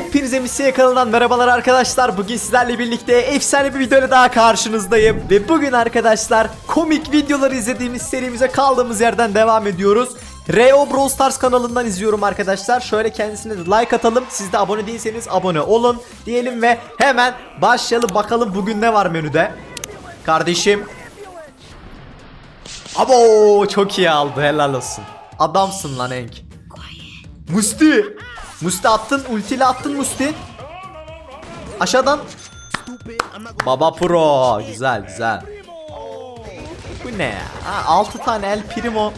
Hepinize Misya kanalından merhabalar arkadaşlar. Bugün sizlerle birlikte efsane bir videoyla daha karşınızdayım. Ve bugün arkadaşlar komik videoları izlediğimiz serimize kaldığımız yerden devam ediyoruz. Reo Brawl Stars kanalından izliyorum arkadaşlar. Şöyle kendisine de like atalım. Siz de abone değilseniz abone olun diyelim ve hemen başlayalım bakalım bugün ne var menüde. Kardeşim. Abo çok iyi aldı helal olsun. Adamsın lan Enk. Musti. Musti attın ultiyle attın Musti. Aşağıdan. Baba Pro. Güzel güzel. Bu ne ya? Ha, 6 tane El Primo.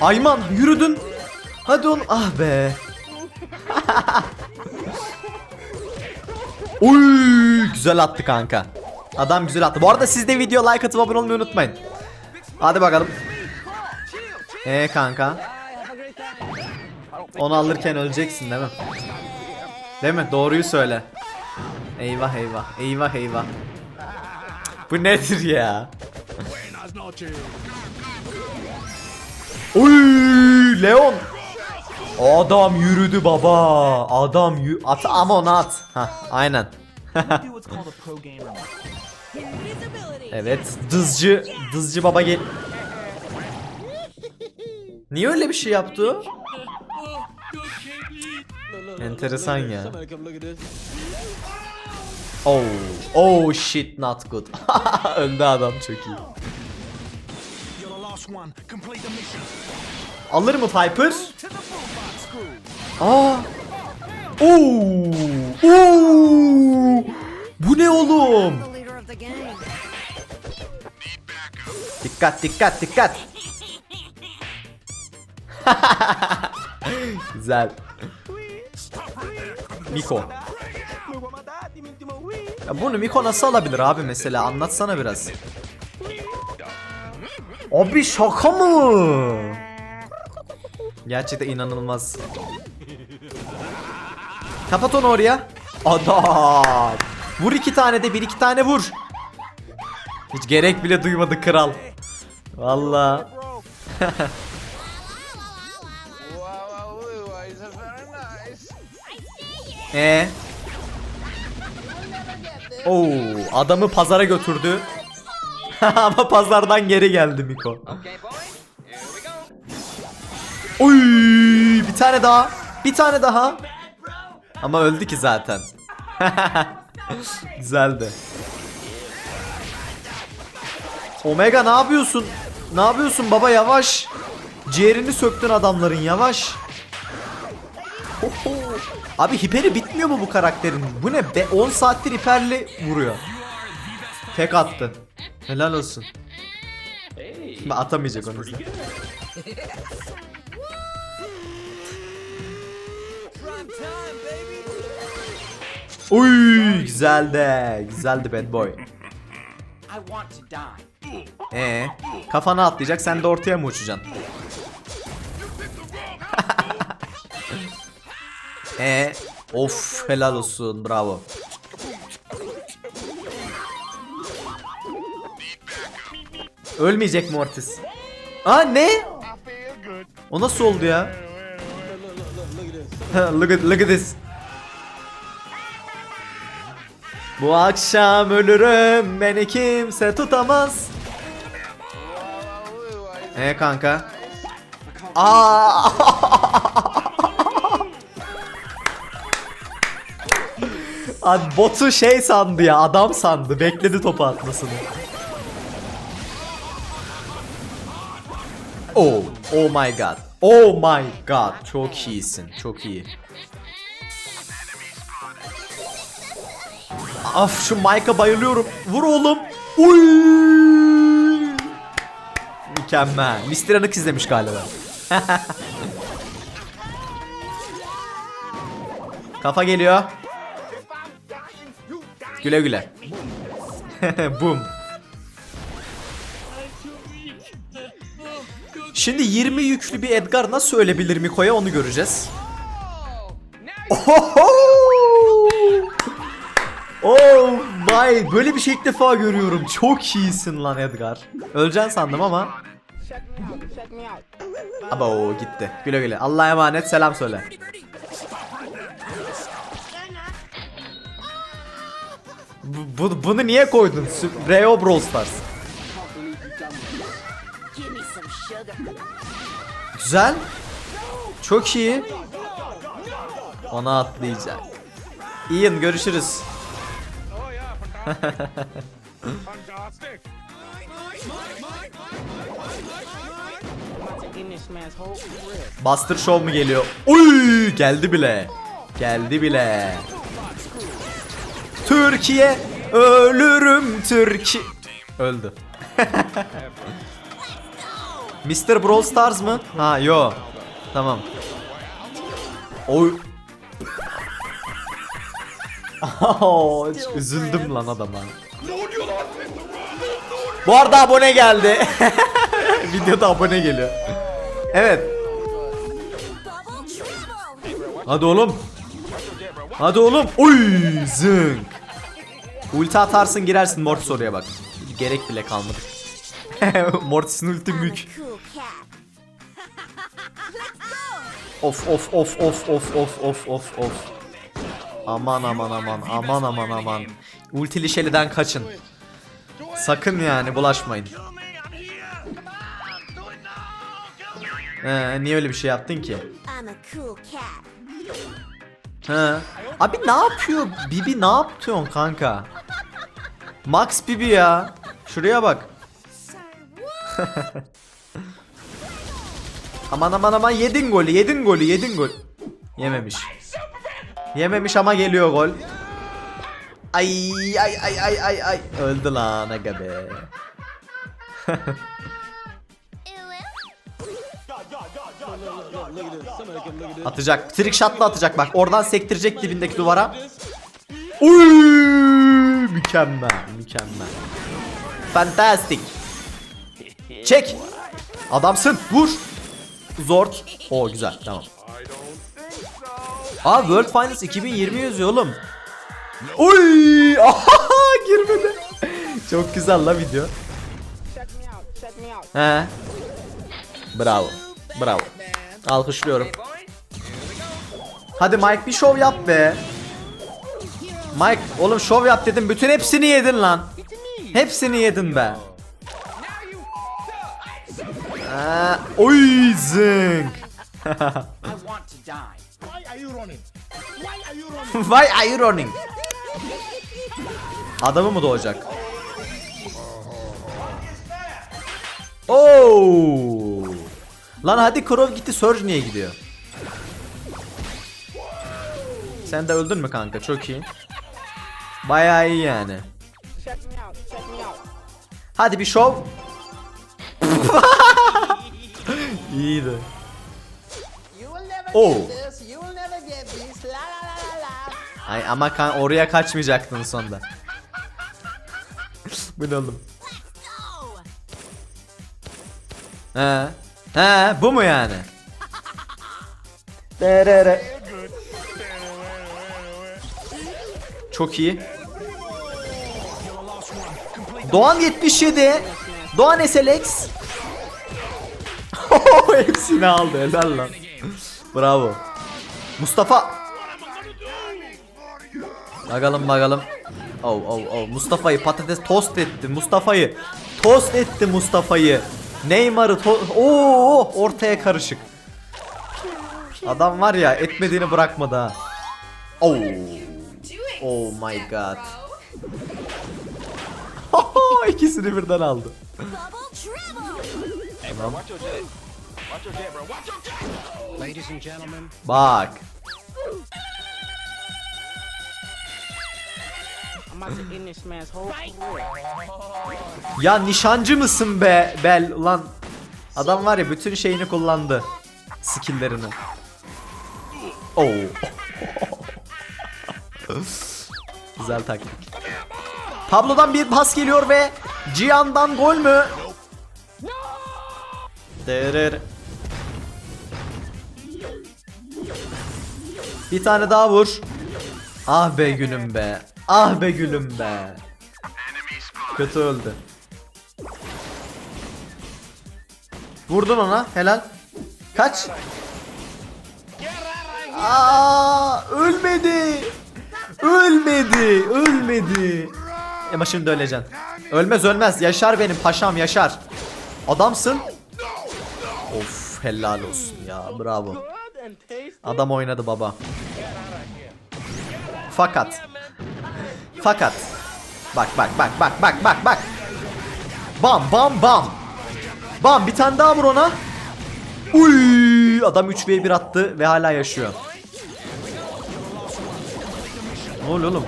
Ayman yürüdün. Hadi oğlum. Ah be. Uy güzel attı kanka. Adam güzel attı. Bu arada siz de video like atıp abone olmayı unutmayın. Hadi bakalım. Ee kanka. Onu alırken öleceksin değil mi? Değil mi? Doğruyu söyle. Eyvah eyvah. Eyvah eyvah. Bu nedir ya? Uy, Leon. Adam yürüdü baba. Adam yü at ama at. Ha, aynen. evet, dızcı dızcı baba gel. Niye öyle bir şey yaptı? Enteresan ya. Oh, oh shit not good. Öldü adam çok iyi. Alır mı Piper? Aa. Oo. Oo. Bu ne oğlum? Dikkat dikkat dikkat. Güzel. Miko. Ya bunu Miko nasıl alabilir abi mesela anlatsana biraz. Abi şaka mı? Gerçekten inanılmaz. Kapat onu oraya. Adam. Vur iki tane de bir iki tane vur. Hiç gerek bile duymadı kral. Valla. E. Oo, adamı pazara götürdü. Ama pazardan geri geldi Miko. Oy, bir tane daha. Bir tane daha. Ama öldü ki zaten. Güzeldi. Omega ne yapıyorsun? Ne yapıyorsun baba yavaş. Ciğerini söktün adamların yavaş. Abi hiperi bitmiyor mu bu karakterin? Bu ne be? 10 saattir hiperli vuruyor. Tek attı. Helal olsun. Ba- Atamayacak onu. Uy güzeldi. Güzeldi bad boy. Ee, kafana atlayacak sen de ortaya mı uçacaksın? Ee, of helal olsun bravo. Ölmeyecek Mortis. Aa ne? O nasıl oldu ya? look at look at this. Bu akşam ölürüm beni kimse tutamaz. E kanka. Aa! Abi botu şey sandı ya adam sandı bekledi topu atmasını. Oh, oh my god. Oh my god. Çok iyisin. Çok iyi. Af şu Mike'a bayılıyorum. Vur oğlum. Uy! Mükemmel. Mr. Anık izlemiş galiba. Kafa geliyor. Güle güle. Boom. Şimdi 20 yüklü bir Edgar nasıl ölebilir Miko'ya onu göreceğiz. Ohoho! Oh my böyle bir şey ilk defa görüyorum. Çok iyisin lan Edgar. Öleceksin sandım ama. Abo gitti. Güle güle. Allah'a emanet selam söyle. Bu, bu- bunu niye koydun? Reo Brawl Stars. Güzel. Çok iyi. Ona atlayacak. Ian görüşürüz. Buster Show mu geliyor? Uy geldi bile. Geldi bile. Türkiye ölürüm Türkiye. Öldü. Mr. Brawl Stars mı? Ha yo. Tamam. Oy. Üzüldüm lan adama. Bu arada abone geldi. Videoda abone geliyor. Evet. Hadi oğlum. Hadi oğlum. Oy zınk. Ulti atarsın girersin Mortis oraya bak. Gerek bile kalmadı. Mortis'in ulti go. Of of of of of of of of of. Aman aman aman aman aman aman. Ultili Shelly'den kaçın. Sakın yani bulaşmayın. Ee, niye öyle bir şey yaptın ki? He. Abi ne yapıyor? Bibi ne yapıyorsun kanka? Max Bibi ya. Şuraya bak. aman aman aman yedin golü yedin golü yedin gol. Yememiş. Yememiş ama geliyor gol. Ay ay ay ay ay. Öldü lan aga be. Atacak. Trick shot'la atacak bak. Oradan sektirecek dibindeki duvara. Uy! Mükemmel, mükemmel. Fantastic. Çek. Adamsın. Vur. Zord. O güzel. Tamam. Aa World Finals 2020 yazıyor oğlum. Uy! Aha, girmedi. Çok güzel la video. He. Bravo. Bravo. Alkışlıyorum. Hadi Mike bir şov yap be. Mike oğlum şov yap dedim. Bütün hepsini yedin lan. Hepsini yedin be. Aa, oy zınk. Why are you running? Adamı mı doğacak? Oo! Lan hadi Krov gitti Surge niye gidiyor? Sen de öldün mü kanka? Çok iyi. Bayağı iyi yani. Hadi bir şov. İyiydi. Oh. Ay ama kan oraya kaçmayacaktın sonda. Bulalım. He. He, bu mu yani? Derere. Çok iyi. Doğan 77. Doğan SLX. Hepsini aldı helal lan. Bravo. Mustafa. Bakalım bakalım. Oh oh oh Mustafa'yı patates tost etti. Mustafa'yı tost etti Mustafa'yı. Neymar'ı Oo ortaya karışık. Adam var ya etmediğini bırakmadı ha. Oh. Oh my god. İkisini birden aldı. Gentlemen, Bak. Ya nişancı mısın be Bel lan. Adam var ya bütün şeyini kullandı. Skill'lerini. Oo. Güzel taktik. Pablo'dan bir pas geliyor ve Cihan'dan gol mü? Dırır. Bir tane daha vur. Ah be gülüm be. Ah be gülüm be. Kötü öldü. Vurdun ona. Helal. Kaç. Aa, ölmedi. Ölmedi. Ölmedi. Ama şimdi öleceksin. Ölmez ölmez. Yaşar benim paşam yaşar. Adamsın. Of helal olsun ya bravo. Adam oynadı baba. Fakat. Fakat. Bak bak bak bak bak bak bak. Bam bam bam. Bam bir tane daha vur ona. Uy adam 3v1 attı ve hala yaşıyor. Ne oluyor oğlum?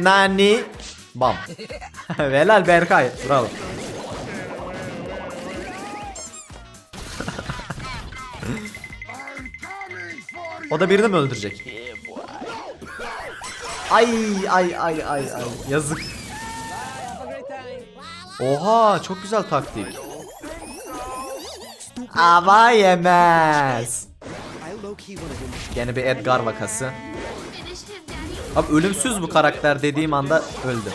Nani? Bam. Helal Berkay. Bravo. o da birini mi öldürecek? Ay ay ay ay ay. Yazık. Oha çok güzel taktik. Ama yemez. Yine bir Edgar vakası. Abi ölümsüz bu karakter dediğim anda öldü.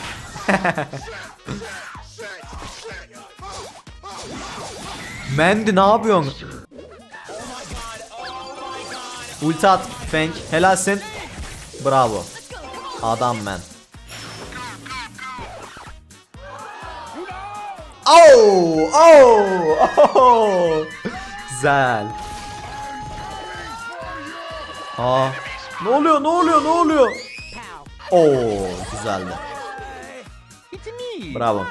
Mandy ne yapıyorsun? Ulti at Feng. Helalsin. Bravo. Adam man. Oh! Oh! Oh! Güzel. Aa. Ne oluyor? Ne oluyor? Ne oluyor? Oo, güzeldi. Bravo.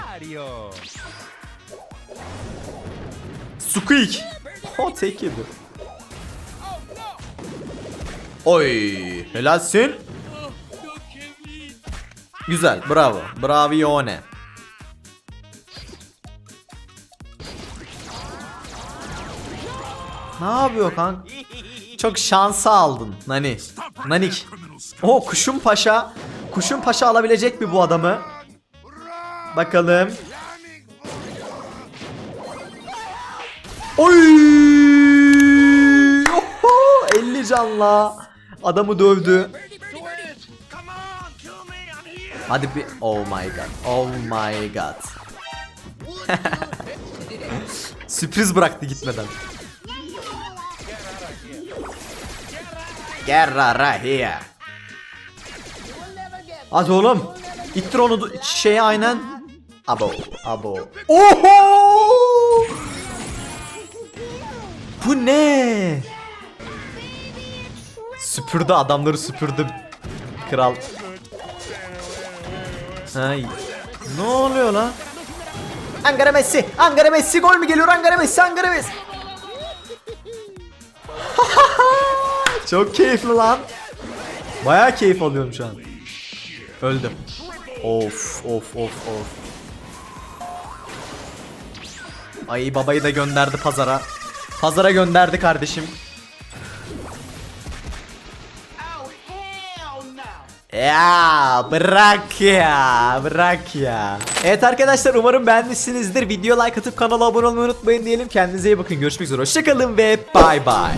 Squeak. O tek yedi. Oy, helalsin. Güzel, bravo. Bravione. Ne yapıyor kanka? Çok şansı aldın Nani. Nanik. O Kuşun Paşa. Kuşun Paşa alabilecek mi bu adamı? Bakalım. Oy! Oho! 50 canla. Adamı dövdü. Hadi bir Oh my god. Oh my god. Sürpriz bıraktı gitmeden. Right here. Hadi oğlum. İttir onu şeye aynen. Abo, abo. Oho! Bu ne? Süpürdü adamları süpürdü. Kral. Ay. Ne oluyor lan? Ankara Messi, Ankara Messi gol mü geliyor? Ankara Messi, Ankara Messi. Çok keyifli lan. Bayağı keyif alıyorum şu an. Öldüm. Of of of of. Ay babayı da gönderdi pazara. Pazara gönderdi kardeşim. Ya bırak ya bırak ya. Evet arkadaşlar umarım beğenmişsinizdir. Video like atıp kanala abone olmayı unutmayın diyelim. Kendinize iyi bakın. Görüşmek üzere. Hoşçakalın ve bay bay.